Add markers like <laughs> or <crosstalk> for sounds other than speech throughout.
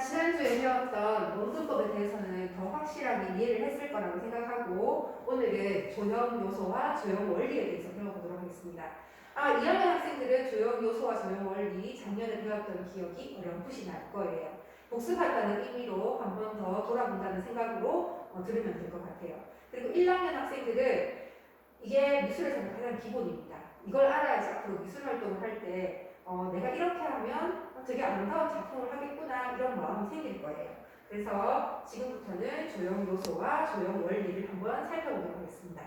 지난주에 배웠던 원근법에 대해서는 더 확실하게 이해를 했을 거라고 생각하고 오늘은 조형 요소와 조형 원리에 대해서 배워보도록 하겠습니다. 아, 2학년 학생들은 조형 요소와 조형 원리 작년에 배웠던 기억이 어렴풋이 날 거예요. 복습한다는 의미로 한 번 더 돌아본다는 생각으로 어, 들으면 될 것 같아요. 그리고 1학년 학생들은 이게 미술에서는 가장 기본입니다. 이걸 알아야지 앞으로 미술 활동을 할때 어, 내가 이렇게 하면 되게 아름다운 작품을 하겠구나 이런 마음이 생길 거예요. 그래서 지금부터는 조형 요소와 조형 원리를 한번 살펴보도록 하겠습니다.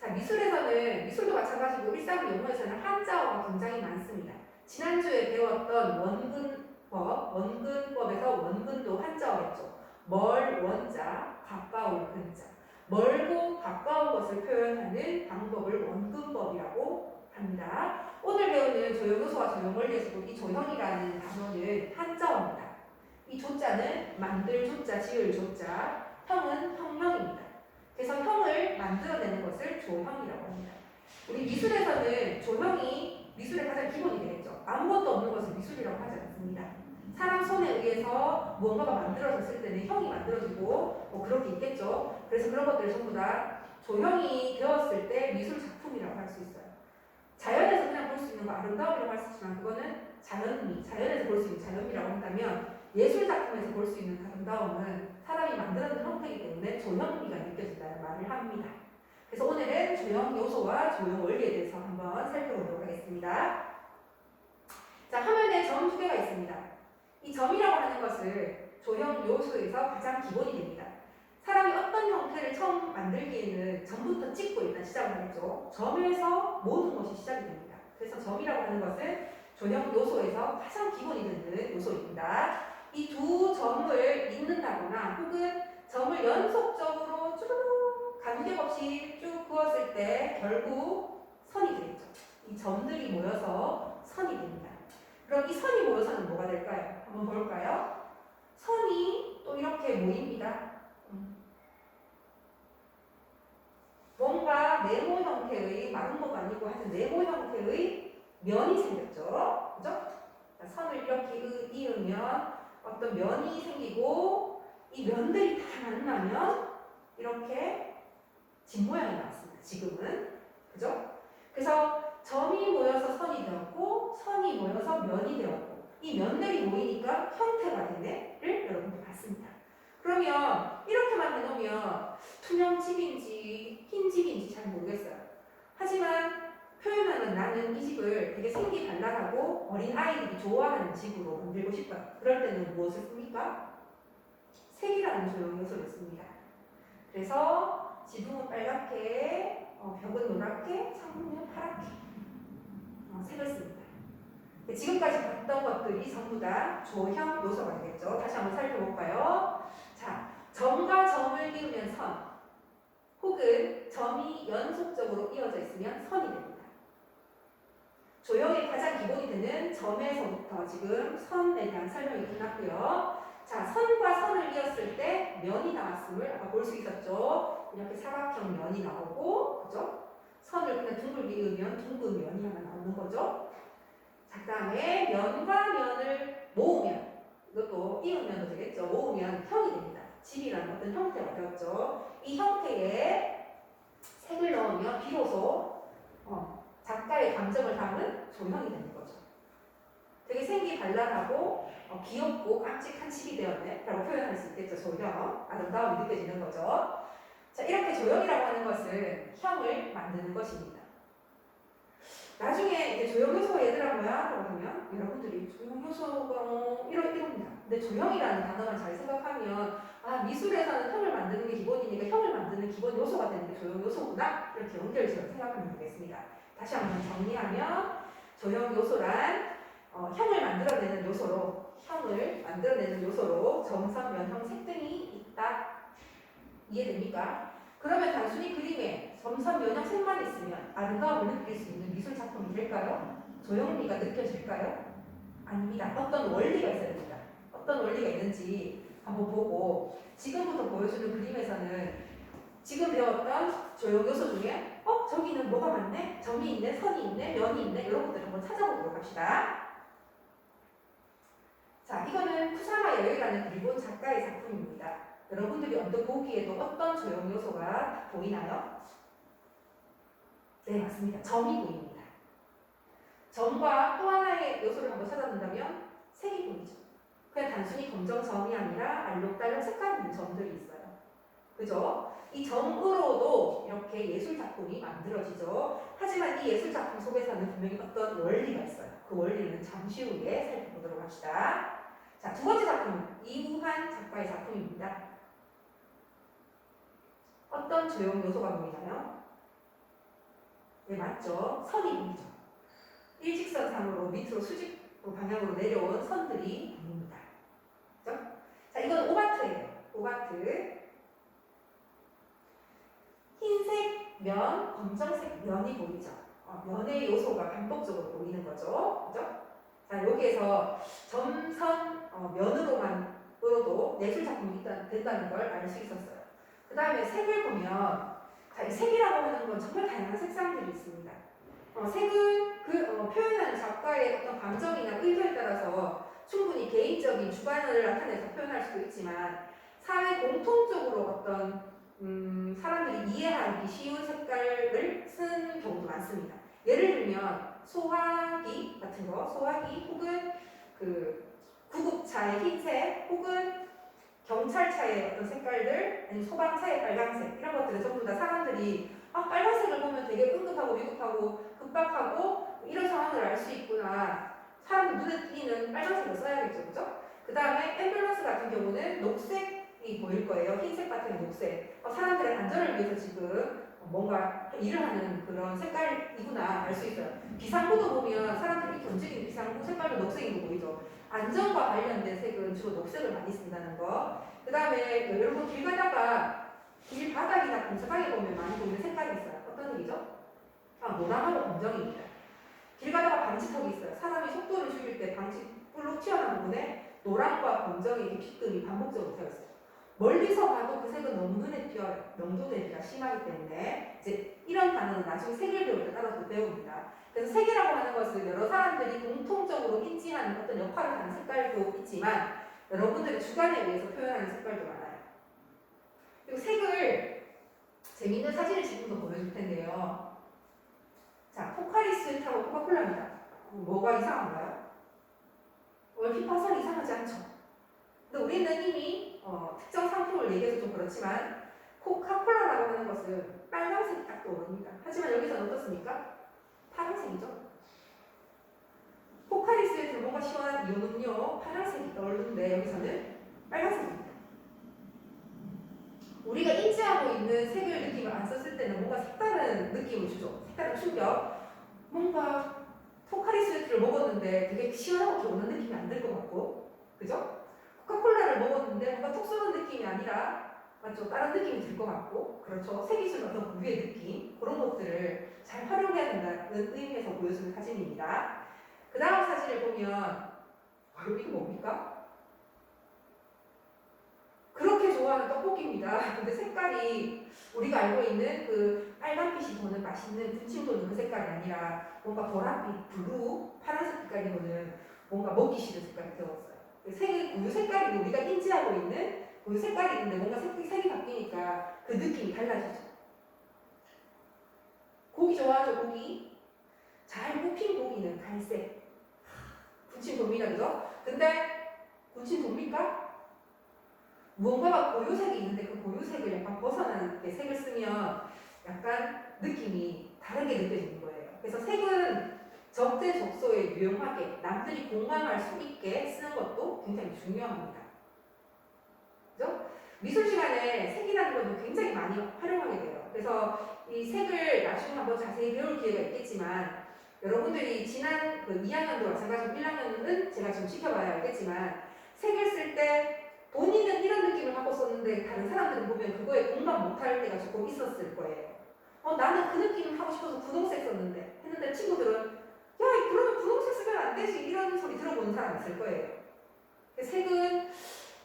자, 미술에서는 미술도 마찬가지고 일상 용어에서는 한자어가 굉장히 많습니다. 지난주에 배웠던 원근법, 원근법에서 원근도 한자어였죠. 멀 원자, 가까운 근자. 멀고 가까운 것을 표현하는 방법을 원근법이라고 합니다. 오늘 배우는 조형요소와 조형원리에서도 이 조형이라는 단어는 한자어입니다. 이 조자는 만들 조자, 지을 조자, 형은 형형입니다. 그래서 형을 만들어내는 것을 조형이라고 합니다. 우리 미술에서는 조형이 미술의 가장 기본이 되겠죠. 아무것도 없는 것을 미술이라고 하지 않습니다. 사람 손에 의해서 무언가가 만들어졌을 때는 형이 만들어지고 뭐 그런 게 있겠죠. 그래서 그런 것들을 전부 다 조형이 되었을 때 미술 작품이라고 할 수 있어요. 자연에서 그냥 볼 수 있는 거 아름다움이라고 할 수 있지만 그거는 자연미, 자연에서 볼 수 있는 자연미라고 한다면 예술 작품에서 볼 수 있는 아름다움은 사람이 만들어낸 형태이기 때문에 조형미가 느껴진다는 말을 합니다. 그래서 오늘은 조형 요소와 조형 원리에 대해서 한번 살펴보도록 하겠습니다. 자, 화면에 점 두 개가 있습니다. 이 점이라고 하는 것을 조형 요소에서 가장 기본이 됩니다. 사람이 어떤 형태를 처음 만들기에는 점부터 찍고 일단 시작을 하겠죠. 점에서 모든 것이 시작이 됩니다. 그래서 점이라고 하는 것은 조형 요소에서 가장 기본이 되는 요소입니다. 이 두 점을 잇는다거나 혹은 점을 연속적으로 쭉 간격 없이 쭉 그었을 때 결국 선이 되겠죠. 이 점들이 모여서 선이 됩니다. 그럼 이 선이 모여서는 뭐가 될까요? 한번 볼까요? 선이 또 이렇게 모입니다. 뭔가 네모 형태의 것도 아니고 하여튼 네모 형태의 면이 생겼죠. 그죠? 자, 선을 이렇게 이- 이으면 어떤 면이 생기고 이 면들이 다 만나면 이렇게 집 모양이 나왔습니다. 지금은. 그죠? 그래서 점이 모여서 선이 되었고 선이 모여서 면이 되었고 이 면들이 모이니까 형태가 되네를 여러분들 봤습니다. 그러면 이렇게만 해놓으면 투명 집인지 흰 집인지 잘 모르겠어요. 하지만 표현하는 나는 이 집을 되게 생기 발랄하고 어린 아이들이 좋아하는 집으로 만들고 싶어요. 그럴 때는 무엇을 씁니까? 색이라는 조형 요소를 씁니다. 그래서 지붕은 빨갛게, 어, 벽은 노랗게, 창문은 파랗게 어, 색을 씁니다. 네, 지금까지 봤던 것들이 전부 다 조형 요소가 되겠죠. 다시 한번 살펴볼까요? 자, 점과 점을 이으면 선, 혹은 점이 연속적으로 이어져 있으면 선이 됩니다. 조형의 가장 기본이 되는 점에서부터 지금 선에 대한 설명이 끝났고요. 자, 선과 선을 이었을 때 면이 나왔음을 아까 볼 수 있었죠. 이렇게 사각형 면이 나오고, 그죠? 선을 그냥 둥글게 이으면 둥근 면이 하나 나오는 거죠. 자, 그 다음에 면과 면을 모으면, 이것도 이으면도 되겠죠. 모으면 형이 됩니다. 집이라는 어떤 형태가 되었죠. 이 형태에 색을 넣으면 비로소 어, 작가의 감정을 담은 조형이 되는 거죠. 되게 생기 발랄하고 어, 귀엽고 깜찍한 집이 되었네 라고 표현할 수 있겠죠. 조형. 아름다움이 느껴지는 거죠. 자, 이렇게 조형이라고 하는 것은 형을 만드는 것입니다. 나중에 이제 조형 요소가 얘들아 뭐야? 라고 하면 여러분들이 조형 요소가 어, 이러, 이럽니다. 근데 조형이라는 단어만 잘 생각하면 아 미술에서는 형을 만드는 게 기본이니까 형을 만드는 기본 요소가 되는 게 조형 요소구나 이렇게 연결지어 생각하면 되겠습니다. 다시 한번 정리하면 조형 요소란 어, 형을 만들어내는 요소로 형을 만들어내는 요소로 점선, 면형, 색 등이 있다. 이해됩니까? 그러면 단순히 그림에 점선, 면형, 색만 있으면 아름다움을 느낄 수 있는 미술 작품이 될까요? 조형미가 느껴질까요? 아닙니다. 어떤 원리가 있어야 됩니다. 어떤 원리가 있는지 한번 보고 지금부터 보여주는 그림에서는 지금 배웠던 조형 요소 중에 어 저기는 뭐가 많네 점이 있네 선이 있네 면이 있네 이런 것들 한번 찾아보도록 합시다. 자 이거는 쿠사마 여유라는 일본 작가의 작품입니다. 여러분들이 언뜻 보기에도 어떤 조형 요소가 보이나요? 네, 맞습니다. 점이 보입니다. 점과 또 하나의 요소를 한번 찾아본다면 색이 보이죠. 그냥 단순히 검정 점이 아니라 알록달록 색깔 있는 점들이 있어요. 그죠? 이 점으로도 이렇게 예술 작품이 만들어지죠. 하지만 이 예술 작품 속에서는 분명히 어떤 원리가 있어요. 그 원리는 잠시 후에 살펴보도록 합시다. 자, 두 번째 작품은 이우한 작가의 작품입니다. 어떤 조형 요소가 보이나요? 네, 맞죠. 선이 보이죠. 일직선 상으로 밑으로 수직 방향으로 내려온 선들이 보입니다. 그죠? 자, 이건 오바트예요. 오바트. 흰색 면, 검정색 면이 보이죠. 어, 면의 요소가 반복적으로 보이는 거죠. 그죠? 자, 여기에서 점선 어, 면으로만 으로도 예술 작품이 된다는 걸 알 수 있었어요. 그 다음에 색을 보면, 색이라고 하는 건 정말 다양한 색상들이 있습니다. 어, 색은 그 어, 표현하는 작가의 어떤 감정이나 의도에 따라서 충분히 개인적인 주관을 나타내서 표현할 수도 있지만 사회 공통적으로 어떤 음, 사람들이 이해하기 쉬운 색깔을 쓰는 경우도 많습니다. 예를 들면 소화기 같은 거, 소화기 혹은 그 구급차의 흰색 혹은 경찰차의 어떤 색깔들, 아니면 소방차의 빨간색 이런 것들은 전부 다 사람들이 아 빨간색을 보면 되게 응급하고 위급하고 급박하고 이런 상황을 알 수 있구나. 사람 눈에 띄는 빨간색을 써야겠죠, 그죠? 그 다음에 앰뷸런스 같은 경우는 녹색이 보일 거예요. 흰색 같은 녹색. 어, 사람들의 안전을 위해서 지금 뭔가 일을 하는 그런 색깔이구나 알 수 있어요. 비상구도 보면 사람들이 움직이는 비상구 색깔도 녹색인 거 보이죠. 안전과 관련된 색은 주로 녹색을 많이 쓴다는 거. 그 다음에 여러분 길 가다가 길 바닥이나 공사장에 보면 많이 보이는 색깔이 있어요. 어떤 색이죠? 아, 노랑하고 검정입니다. 길 가다가 방지턱이 있어요. 사람이 속도를 줄일 때 방지불로 튀어나온 부분에 노랑과 이렇게 핏금이 반복적으로 되어 있어요. 멀리서 봐도 그 색은 너무 눈에 띄어요. 명도 대비가 심하기 때문에 이제 이런 단어는 나중에 색을 배울 때 따라서 배웁니다. 그래서 색이라고 하는 것은 여러 사람들이 공통적으로 인지하는 어떤 역할을 하는 색깔도 있지만 여러분들의 주관에 의해서 표현하는 색깔도 많아요. 그리고 색을 재밌는 사진을 지금도 보여줄 텐데요. 자, 포카리스하고 코카콜라입니다. 뭐가 이상한가요? 얼핏 봐서 이상하지 않죠? 근데 우리는 이미 어, 특정 상품을 얘기해서 좀 그렇지만 코카콜라라고 하는 것은 빨간색이 딱 떠오릅니다. 하지만 여기서는 어떻습니까? 파란색이죠. 포카리스에서 뭔가 시원한 이온음료 파란색이 떠오르는데 여기서는 빨간색입니다. 우리가 인지하고 있는 색을 느낌을 안 썼을 때는 뭔가 색다른 느낌을 주죠. 색다른 충격. 뭔가 포카리 스웨트를 먹었는데 되게 시원하고 개운한 느낌이 안 들 것 같고, 그죠? 코카콜라를 먹었는데 뭔가 톡 쏘는 느낌이 아니라 맞죠? 다른 느낌이 들 것 같고, 그렇죠? 주는 어떤 고유의 느낌 그런 것들을 잘 활용해야 된다는 의미에서 보여주는 사진입니다. 그 다음 사진을 보면 아, 이거 뭡니까? 그렇게 좋아하는 떡볶이입니다. <laughs> 근데 색깔이 우리가 알고 있는 그 빨간빛이 도는 맛있는 군침 도는 그 색깔이 아니라 뭔가 보랏빛, 블루, 파란색 색깔인 거는 뭔가 먹기 싫은 색깔이 되었어요. 색이 고유 색깔이 우리가 인지하고 있는 고유 색깔이 있는데 뭔가 색이, 색이 바뀌니까 그 느낌이 달라지죠. 고기 좋아하죠, 고기? 잘 굽힌 고기는 갈색. 군침 돕니다, 그죠? 근데 군침 돕니까? 무언가가 고유색이 있는데 그 고유색을 약간 벗어나는 게 색을 쓰면 약간 느낌이 다르게 느껴지는 거예요. 그래서 색은 적재적소에 유용하게 남들이 공감할 수 있게 쓰는 것도 굉장히 중요합니다. 그죠? 미술 시간에 색이라는 것도 굉장히 많이 활용하게 돼요. 그래서 이 색을 나중에 한번 자세히 배울 기회가 있겠지만 여러분들이 지난 그 2학년도 마찬가지고 1학년은 제가 좀 지켜봐야 알겠지만 색을 쓸 때 본인은 이런 느낌을 갖고 썼는데 다른 사람들은 보면 그거에 공감 못할 때가 조금 있었을 거예요. 어 나는 그 느낌을 하고 싶어서 분홍색 썼는데 했는데 친구들은 야 그러면 분홍색 쓰면 안 되지 이런 소리 들어보는 사람 있을 거예요. 색은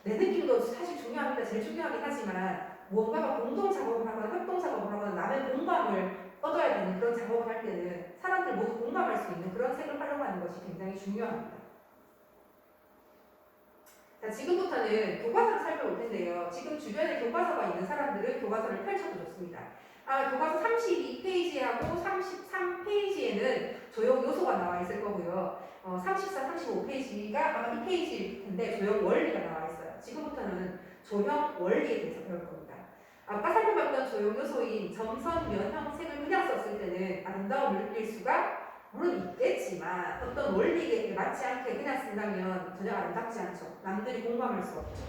내 느낌도 사실 중요합니다. 제일 중요하긴 하지만 무언가가 공동 작업을 하거나 협동 작업을 하거나 남의 공감을 얻어야 되는 그런 작업을 할 때는 사람들 모두 공감할 수 있는 그런 색을 활용하는 것이 굉장히 중요합니다. 자, 지금부터는 교과서를 살펴볼 텐데요. 지금 주변에 교과서가 있는 사람들은 교과서를 펼쳐도 좋습니다. 아, 교과서 32페이지하고 33페이지에는 조형 요소가 나와 있을 거고요. 어, 34, 35페이지가 아마 이 페이지일 텐데 조형 원리가 나와 있어요. 지금부터는 조형 원리에 대해서 배울 겁니다. 아까 살펴봤던 조형 요소인 점선, 면형, 색을 그냥 썼을 때는 아름다움을 느낄 수가 물론 있겠지만 어떤 원리에 맞지 않게 그냥 쓴다면 전혀 아름답지 않죠. 남들이 공감할 수 없죠.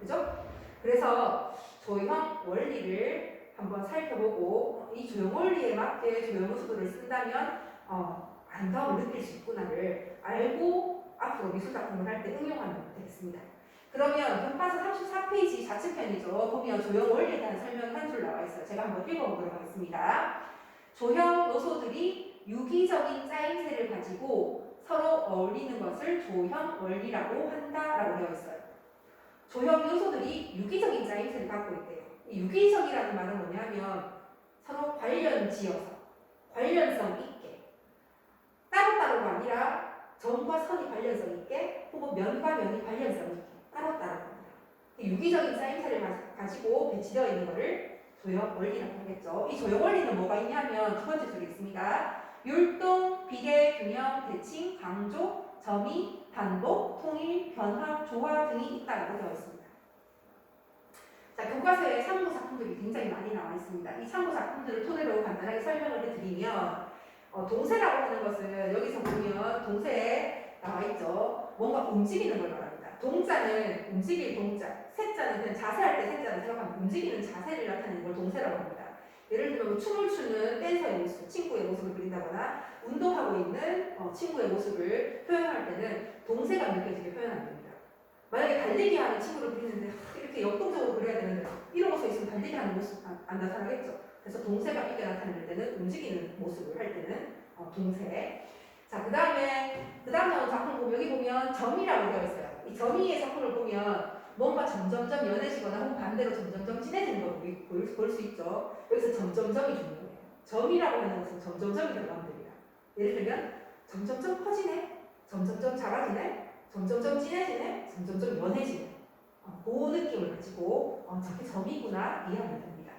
그죠? 그래서 조형 원리를 한번 살펴보고 이 조형 원리에 맞게 조형 요소들을 쓴다면 어, 아름다움을 느낄 수 있구나를 알고 앞으로 미술 작품을 할 때 응용하면 되겠습니다. 그러면 교과서 34페이지 자체편이죠. 보면 조형 원리에 대한 설명이 한줄 나와 있어요. 제가 한번 읽어보도록 하겠습니다. 조형 요소들이 유기적인 짜임새를 가지고 서로 어울리는 것을 조형 원리라고 한다라고 되어 있어요. 조형 요소들이 유기적인 짜임새를 갖고 있대요. 이 유기적이라는 말은 뭐냐면 서로 관련 지어서 관련성 있게 따로따로가 아니라 점과 선이 관련성 있게 혹은 면과 면이 관련성 있게 따로따로 합니다. 유기적인 짜임새를 가- 가지고 배치되어 있는 것을 조형 원리라고 하겠죠. 이 조형 원리는 뭐가 있냐면 두 번째 줄에 있습니다. 율동, 비례, 균형, 대칭, 강조, 점이, 반복, 통일, 변화, 조화 등이 있다고 되어 있습니다. 자, 교과서에 참고 작품들이 굉장히 많이 나와 있습니다. 이 참고 작품들을 토대로 간단하게 설명을 해드리면 어, 동세라고 하는 것은 여기서 보면 동세에 나와 있죠. 뭔가 움직이는 걸 말합니다. 동자는 움직일 동자, 세자는 그냥 자세할 때 세자는 생각하면 움직이는 자세를 나타내는 걸 동세라고 합니다. 예를 들면 뭐 춤을 추는 댄서의 모습, 친구의 모습을 그린다거나 운동하고 있는 어, 친구의 모습을 표현할 때는 동세가 느껴지게 표현하면 됩니다. 만약에 달리기 하는 친구를 그리는데 하, 이렇게 역동적으로 그려야 되는데 이러고 서 있으면 달리기 하는 모습 안, 안 나타나겠죠. 그래서 동세가 있게 나타낼 때는 움직이는 모습을 할 때는 어, 동세. 자, 그 다음에 그 다음 나온 작품 보면 여기 보면 점이라고 되어 있어요. 이 점이의 작품을 보면 뭔가 점점점 연해지거나 혹은 반대로 점점점 진해지는 걸 볼 수 있죠. 여기서 점점점이 중요해요. 점이라고 하는 것은 점점점이 들어가면 됩니다. 예를 들면 점점점 커지네, 점점점 작아지네, 점점점 진해지네, 점점점 연해지네. 어, 그 느낌을 가지고 어, 저게 점이구나 이해하면 됩니다.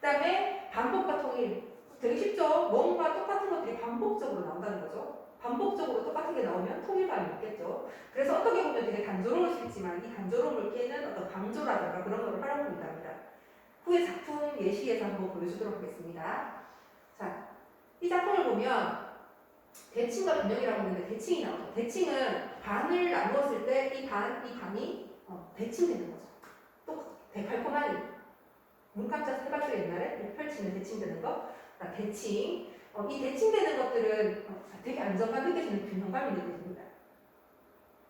그 다음에 반복과 통일 되게 쉽죠. 뭔가 똑같은 것들이 반복적으로 나온다는 거죠. 반복적으로 똑같은 게 나오면 통일감이 있겠죠. 그래서 어떻게 보면 되게 단조로울 수 있지만 이 단조로움을 깨는 어떤 강조라든가 그런 거를 활용합니다. 후에 작품 예시에서 한번 보여주도록 하겠습니다. 자, 이 작품을 보면 대칭과 변형이라고 하는데 대칭이 나오죠. 대칭은 반을 나누었을 때 이 반, 이 반이 어, 대칭되는 거죠. 또 데칼코마니 문감자 세박들 옛날에 펼치면 대칭되는 거. 자, 대칭. 어, 이 대칭되는 것들은 어, 되게 안정감 느껴지는 균형감이 느껴집니다.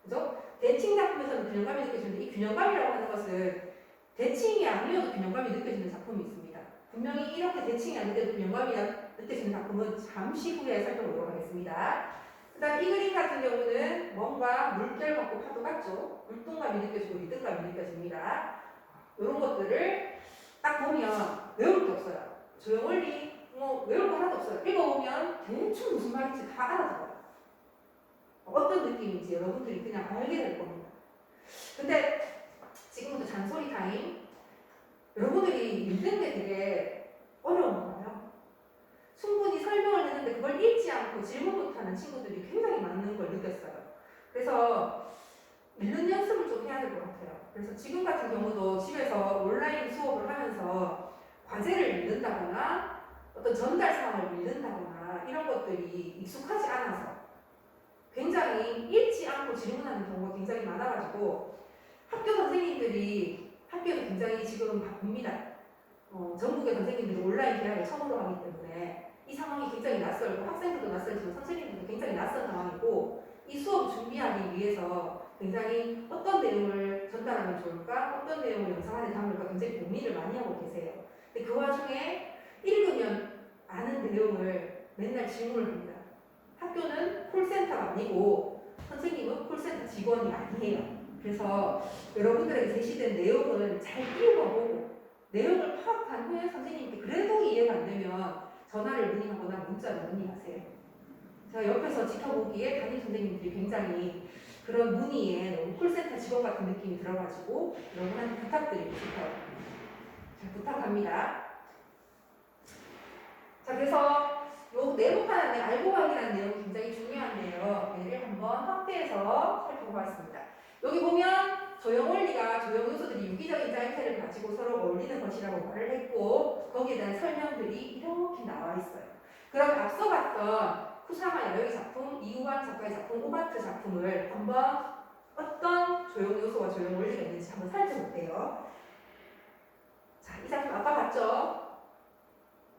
그죠? 대칭 작품에서는 균형감이 느껴지는데 이 균형감이라고 하는 것은 대칭이 아니어도 균형감이 느껴지는 작품이 있습니다. 분명히 이렇게 대칭이 아닌데도 균형감이 느껴지는 작품은 잠시 후에 살펴보도록 하겠습니다. 그 다음 이 그림 같은 경우는 뭔가 물결 같고 파도 같죠? 물동감이 느껴지고 리듬감이 느껴집니다. 이런 것들을 딱 보면 외울 게 없어요. 조형원리 뭐 외울 거 하나도 없어요. 읽어보면 대충 무슨 말인지 다 알아들어요. 어떤 느낌인지 여러분들이 그냥 알게 될 겁니다. 근데 지금부터 잔소리 타임. 여러분들이 읽는 게 되게 어려운. 충분히 설명을 했는데 그걸 읽지 않고 질문부터 하는 친구들이 굉장히 많은 걸 느꼈어요. 그래서 읽는 연습을 좀 해야 될 것 같아요. 그래서 지금 같은 경우도 집에서 온라인 수업을 하면서 과제를 읽는다거나 어떤 전달 사항을 읽는다거나 이런 것들이 익숙하지 않아서 굉장히 읽지 않고 질문하는 경우가 굉장히 많아가지고 학교 선생님들이 학교에서 굉장히 지금 바쁩니다. 어, 전국의 선생님들이 온라인 계약을 처음으로 하기 때문에 이 상황이 굉장히 낯설고 학생들도 낯설지만 선생님들도 굉장히 낯선 상황이고 이 수업 준비하기 위해서 굉장히 어떤 내용을 전달하면 좋을까, 어떤 내용을 영상 안에 담을까 굉장히 고민을 많이 하고 계세요. 근데 그 와중에 읽으면 아는 내용을 맨날 질문을 합니다. 학교는 콜센터가 아니고 선생님은 콜센터 직원이 아니에요. 그래서 여러분들에게 제시된 내용을 잘 읽어보고 내용을 파악한 후에 선생님께 그래도 이해가 안 되면 전화를 문의하거나 문자로 문의하세요. 제가 옆에서 지켜보기에 담임 선생님들이 굉장히 그런 문의에 너무 콜센터 직원 같은 느낌이 들어가지고 여러분한테 부탁드리고 싶어요. 자, 부탁합니다. 자, 그래서 요 내부판 안에 알고 가기라는 내용이 굉장히 중요한데요. 얘를 한번 확대해서 살펴보았습니다. 여기 보면 조형 원리가 조형 요소들이 유기적인 짜임새를 가지고 서로 어울리는 것이라고 말을 했고 거기에 대한 설명들이 이렇게 나와 있어요. 그럼 앞서 봤던 쿠사마 야영이 작품, 이우관 작가의 작품, 오마트 작품을 한번 어떤 조형 요소와 조형 원리가 있는지 한번 살펴볼게요. 자, 이 작품 아까 봤죠?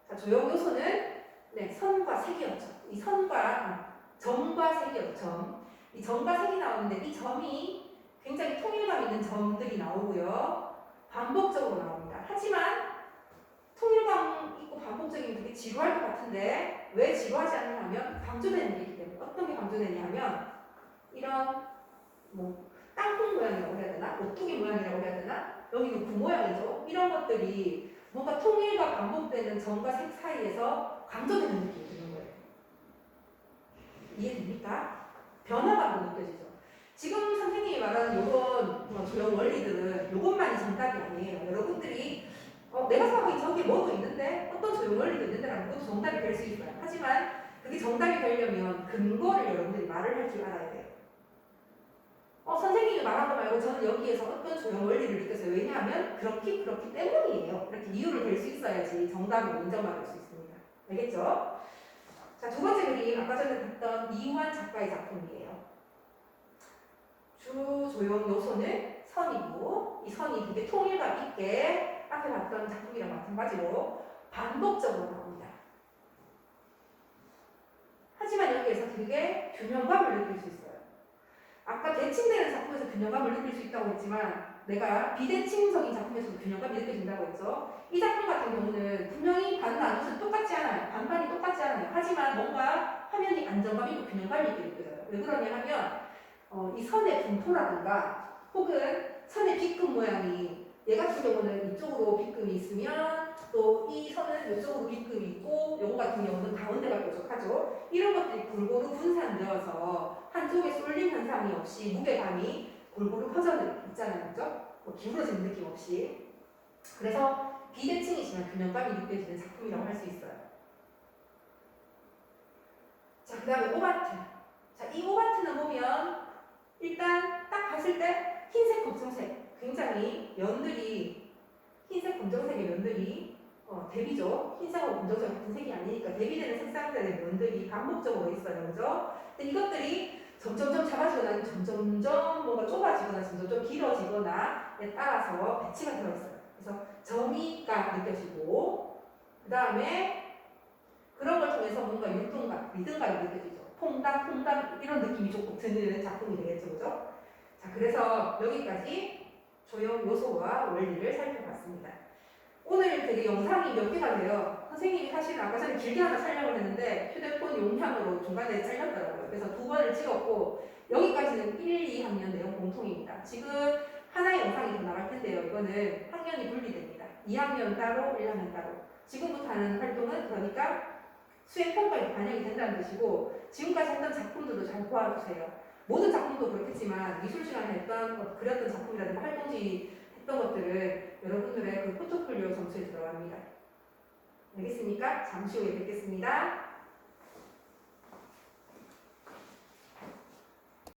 자, 조형 요소는 네, 선과 색이었죠. 이 선과 아, 점과 색이었죠. 점. 이 점과 색이 나오는데 이 점이 굉장히 통일감 있는 점들이 나오고요. 반복적으로 나옵니다. 하지만 통일감 있고 반복적인 게 되게 지루할 것 같은데 왜 지루하지 않냐 하면 강조되는 게 있기 때문에 어떤 게 강조되냐면 이런 뭐 땅콩 모양이라고 해야 되나? 오뚜기 모양이라고 해야 되나? 여기는 구 모양이죠. 이런 것들이 뭔가 통일과 반복되는 점과 색 사이에서 강조되는 느낌이 드는 거예요. 이해됩니까? 변화가 안 느껴지죠. 지금 선생님이 말하는 뭐 조형 원리들은 이것만이 정답이 아니에요. 여러분들이 어, 내가 생각하기 저게 뭐도 있는데 어떤 조형 원리도 있는데라는 것도 정답이 될 수 있어요. 하지만 그게 정답이 되려면 근거를 여러분들이 말을 할 줄 알아야 돼요. 어, 선생님이 말한 거 말고 저는 여기에서 어떤 조형 원리를 느꼈어요. 왜냐하면 그렇기 그렇기 때문이에요. 이렇게 이유를 댈 수 있어야지 정답을 인정받을 수 있습니다. 알겠죠? 자, 두 번째 그림 아까 전에 봤던 이완 작가의 작품이에요. 주 조형 요소는 선이고 이 선이 되게 통일감 있게 앞에 봤던 작품이랑 마찬가지로 반복적으로 나옵니다. 하지만 여기에서 되게 균형감을 느낄 수 있어요. 아까 대칭되는 작품에서 균형감을 느낄 수 있다고 했지만 내가 비대칭적인 작품에서도 균형감이 느껴진다고 했죠. 이 작품 같은 경우는 분명히 반 나눠서 똑같지 않아요. 반반이 똑같지 않아요. 하지만 뭔가 화면이 안정감 있고 균형감 있게 느껴져요. 왜 그러냐 하면 어, 이 선의 분포라든가 혹은 선의 빗금 모양이 얘 같은 경우는 이쪽으로 빗금이 있으면 또 이 선은 이쪽으로 빗금이 있고 요거 같은 경우는 가운데가 뾰족하죠. 이런 것들이 골고루 분산되어서 한쪽에 쏠림 현상이 없이 무게감이 골고루 퍼져 있잖아요. 그죠? 뭐 기울어지는 느낌 없이. 그래서 비대칭이지만 균형감이 느껴지는 작품이라고 할 수 있어요. 자, 그 다음에 오바트. 자, 이 오바트는 보면 일단 딱 봤을 때 흰색, 검정색 굉장히 면들이 흰색, 검정색의 면들이 어, 대비죠. 흰색하고 검정색 같은 색이 아니니까 대비되는 색상들의 면들이 반복적으로 있어요. 그죠? 근데 이것들이 점점점 작아지거나 점점점 뭔가 좁아지거나 점점점 길어지거나에 따라서 배치가 되어 있어요. 그래서 정의가 느껴지고 그 다음에 그런 걸 통해서 뭔가 율동감, 리듬감이 느껴지죠. 퐁당, 퐁당 이런 느낌이 조금 드는 작품이 되겠죠. 그죠? 자, 그래서 여기까지 조형 요소와 원리를 살펴봤습니다. 오늘 되게 영상이 몇 개가 돼요. 선생님이 사실은 아까 전에 길게 하나 촬영을 했는데 휴대폰 용량으로 중간에 잘렸더라고요. 그래서 두 번을 찍었고 여기까지는 1, 2학년 내용 공통입니다. 지금 하나의 영상이 더 나갈 텐데요. 이거는 학년이 분리됩니다. 2학년 따로, 1학년 따로. 지금부터 하는 활동은 그러니까 수행 평가에 반영이 된다는 뜻이고 지금까지 했던 작품들도 잘 보아주세요. 모든 작품도 그렇겠지만 미술 시간에 했던 어, 그렸던 작품이라든가 활동지 했던 것들은 여러분들의 그 포트폴리오 점수에 들어갑니다. 알겠습니까? 잠시 후에 뵙겠습니다.